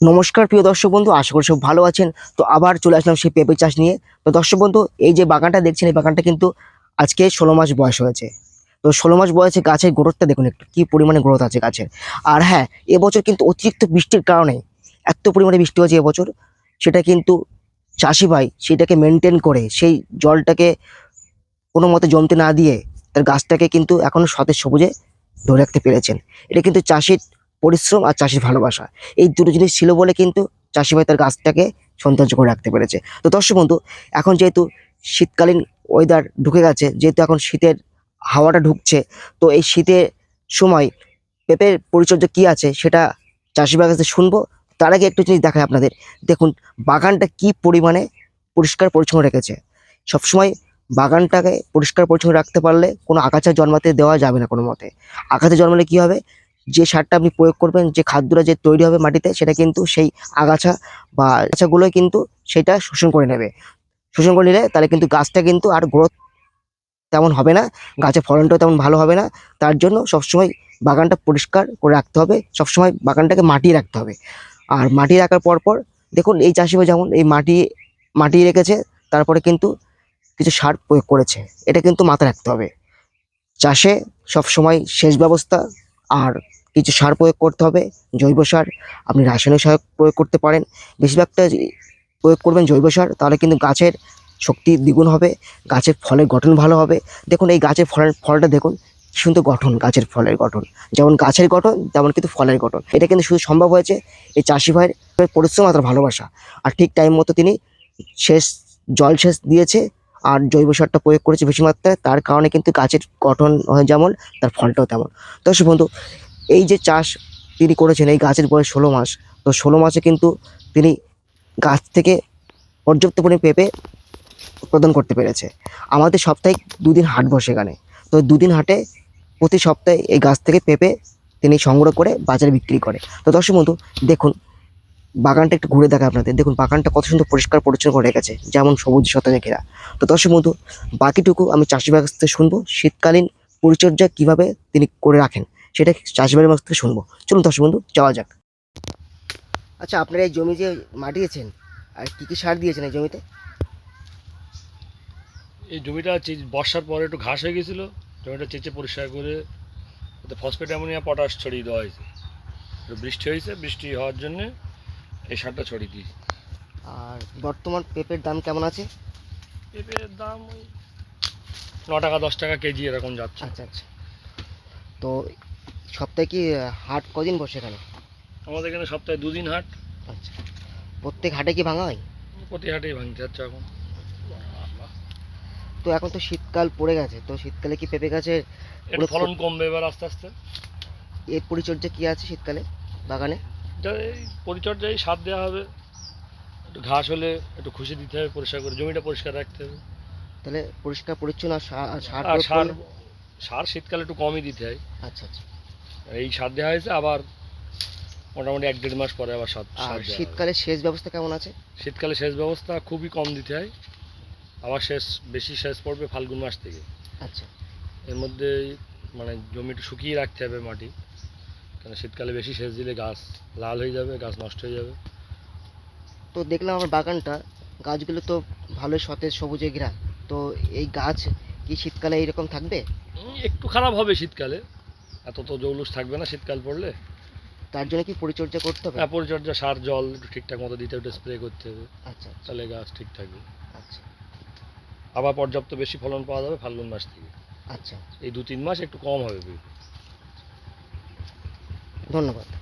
নমস্কার, প্রিয় দর্শক বন্ধু, আশা করি সব ভালো আছেন। তো আবার চলে আসলাম সেই পেঁপে চাষ নিয়ে। তো দর্শক বন্ধু, এই যে বাগানটা দেখছেন, এই বাগানটা কিন্তু আজকে ষোলো মাস বয়স হয়েছে। তো ষোলো মাস বয়সে গাছের গ্রোথটা দেখুন একটু, কী পরিমাণে গ্রোথ আছে গাছের। আর হ্যাঁ এবছর কিন্তু অতিরিক্ত বৃষ্টির কারণে এত পরিমাণে বৃষ্টি হয়েছে এবছর। সেটা কিন্তু চাষি ভাই সেটাকে মেনটেন করে, সেই জলটাকে কোনো মতে জমতে না দিয়ে তার গাছটাকে কিন্তু এখনও সতেজ সবুজে ধরে রাখতে পেরেছেন। এটা কিন্তু চাষির পরিশ্রম আর চাষির ভালোবাসা। এই দুটো জিনিস ছিল বলে কিন্তু চাষি ভাই তার গাছটাকে সৌন্দর্য করে রাখতে পেরেছে। তো দর্শক বন্ধু, এখন যেহেতু শীতকালীন ওয়েদার ঢুকে গেছে, যেহেতু এখন শীতের হাওয়াটা ঢুকছে, তো এই শীতের সময় পেঁপের পরিচর্যা কি আছে সেটা চাষি ভাইয়ের কাছে শুনব। তার আগে একটু জিনিস দেখায় আপনাদের। দেখুন, বাগানটা কি পরিমাণে পরিষ্কার পরিচ্ছন্ন রেখেছে? সবসময় বাগানটাকে পরিষ্কার পরিচ্ছন্ন রাখতে পারলে কোনো আগাছা জন্মাতে দেওয়া যাবে না কোনো মতে। আগাছা জন্মালে কি হবে? যে সারটা আপনি প্রয়োগ করবেন, যে খাদ্যটা যে তৈরি হবে মাটিতে, সেটা কিন্তু সেই আগাছা বা আগাছাগুলো কিন্তু সেটা শোষণ করে নেবে। শোষণ করে নিলে তাহলে কিন্তু গাছটা কিন্তু আর গ্রোথ তেমন হবে না, গাছের ফলনটাও তেমন ভালো হবে না। তার জন্য সবসময় বাগানটা পরিষ্কার করে রাখতে হবে, সবসময় বাগানটাকে মাটি রাখতে হবে। আর মাটি রাখার পর পর দেখুন, এই চাষিভাই যেমন এই মাটি মাটি রেখেছে, তারপরে কিন্তু কিছু সার প্রয়োগ করেছে, এটা কিন্তু মাথায় রাখতে হবে। চাষে সবসময় সেচ ব্যবস্থা আর কিছু সার প্রয়োগ করতে হবে, জৈব সার। আপনি রাসায়নিক সার প্রয়োগ করতে পারেন। বেশিরভাগটা প্রয়োগ করবেন জৈব সার, তাহলে কিন্তু গাছের শক্তি দ্বিগুণ হবে, গাছের ফলের গঠন ভালো হবে। দেখুন, এই গাছের ফলের ফলটা দেখুন সুন্দর গঠন, গাছের ফলের গঠন। যেমন গাছের গঠন, তেমন কিন্তু ফলের গঠন। এটা কিন্তু শুধু সম্ভব হয়েছে এই চাষি ভাইয়ের পরিশ্রম আর ভালোবাসা। আর ঠিক টাইম মতো তিনি শেষ জল সেচ দিয়েছে আর জৈব সারটা প্রয়োগ করেছে বেশি মাত্রায়। তার কারণে কিন্তু গাছের গঠন হয় যেমন, তার ফলটাও তেমন। দর্শক বন্ধু এই যে চাষ তিনি করেছেন এই গাছের বয়স ষোলো মাস, তো ষোলো মাসে কিন্তু তিনি গাছ থেকে পর্যাপ্ত পরিমাণে পেঁপে উৎপাদন করতে পেরেছে। আমাদের সপ্তাহে দুদিন হাট বসে এখানে। তো দুদিন হাটে প্রতি সপ্তাহে এই গাছ থেকে পেঁপে তিনি সংগ্রহ করে বাজারে বিক্রি করে। তো দর্শক বন্ধু, দেখুন, বাগানটা একটু ঘুরে দেখা আপনাদের। দেখুন, বাগানটা কত সুন্দর পরিষ্কার পরিচ্ছন্ন করে গেছে, যেমন সবুজ শতানে ঘেরা। তো দর্শক বন্ধু, বাকিটুকু আমি চাষিবার কাছ থেকে শুনব, শীতকালীন পরিচর্যা কীভাবে তিনি করে রাখেন। সেটা চাষিবাড়ির কাছ থেকে শুনব। চলুন দর্শক বন্ধু যাওয়া যাক। আচ্ছা আপনারা এই জমি যে মাটিয়েছেন আর কী কী সার দিয়েছেন এই জমিতে? এই জমিটা চে- বর্ষার পরে একটু ঘাস হয়ে গেছিল। জমিটা চেঁচে পরিষ্কার করে ওতে ফসফেট অ্যামোনিয়া পটাশ ছড়িয়ে দেওয়া হয়েছে। বৃষ্টি হয়েছে বৃষ্টি হওয়ার জন্যে এই সারটা ছড়িয়ে দিয়েছি। আর বর্তমান পেঁপের দাম কেমন আছে? পেঁপের দাম ওই ন টাকা দশ টাকা কেজি এরকম যাচ্ছে। আচ্ছা আচ্ছা। তো সপ্তাহে কি হাট কদিন বসে এখানে? আমাদের এখানে সপ্তাহে দুদিন হাট। আচ্ছা। প্রত্যেক হাটে কি ভাঙা হয়? প্রতি হাটেই ভাঙতে যাচ্ছে এখন। তো এখন তো শীতকাল পড়ে গেছে তো শীতকালে কি পেঁপে গাছের একটু ফলন কমবে এবার আস্তে আস্তে। এর পরিচর্যা কি আছে শীতকালে বাগানে? এটা এই পরিচর্যায় সার দেওয়া হবে। একটু ঘাস হলে একটু খুশি দিতে হবে পরিষ্কার করে জমিটা পরিষ্কার রাখতে হবে। তাহলে পরিষ্কার পরিচ্ছন্ন আর সার প্রয়োগ সার করলে- সার শীতকালে একটু কমই দিতে হয়। আচ্ছা আচ্ছা। এই সার দেওয়া হয়েছে আবার মোটামুটি এক দেড় মাস পরে আবার সার আর। শীতকালে সেচ ব্যবস্থা কেমন আছে? শীতকালে সেচ ব্যবস্থা খুবই কম দিতে হয় আবার শেষ বেশি সেচ পড়বে ফাল্গুন মাস থেকে। আচ্ছা। এর মধ্যে মানে জমিটা শুকিয়ে রাখতে হবে মাটি কারণ শীতকালে বেশি সেচ দিলে গাছ লাল হয়ে যাবে গাছ নষ্ট হয়ে যাবে। তো দেখলাম আমার বাগানটা গাছগুলো তো ভালোই সতেজ সবুজে ঘেরা তো এই গাছ কি শীতকালে এইরকম থাকবে? একটু খারাপ হবে শীতকালে এত তো জৌলুস থাকবে না শীতকাল পড়লে। তার জন্য কি পরিচর্যা করতে হবে? হ্যাঁ, পরিচর্যা সার জল একটু ঠিকঠাক মতো দিতে হবে স্প্রে করতে হবে। আচ্ছা আচ্ছা। তাহলে গাছ ঠিক থাকবে। আচ্ছা। আবার পর্যাপ্ত বেশি ফলন পাওয়া যাবে ফাল্গুন মাস থেকে। আচ্ছা। এই দু তিন মাস একটু কম হবে। ধন্যবাদ।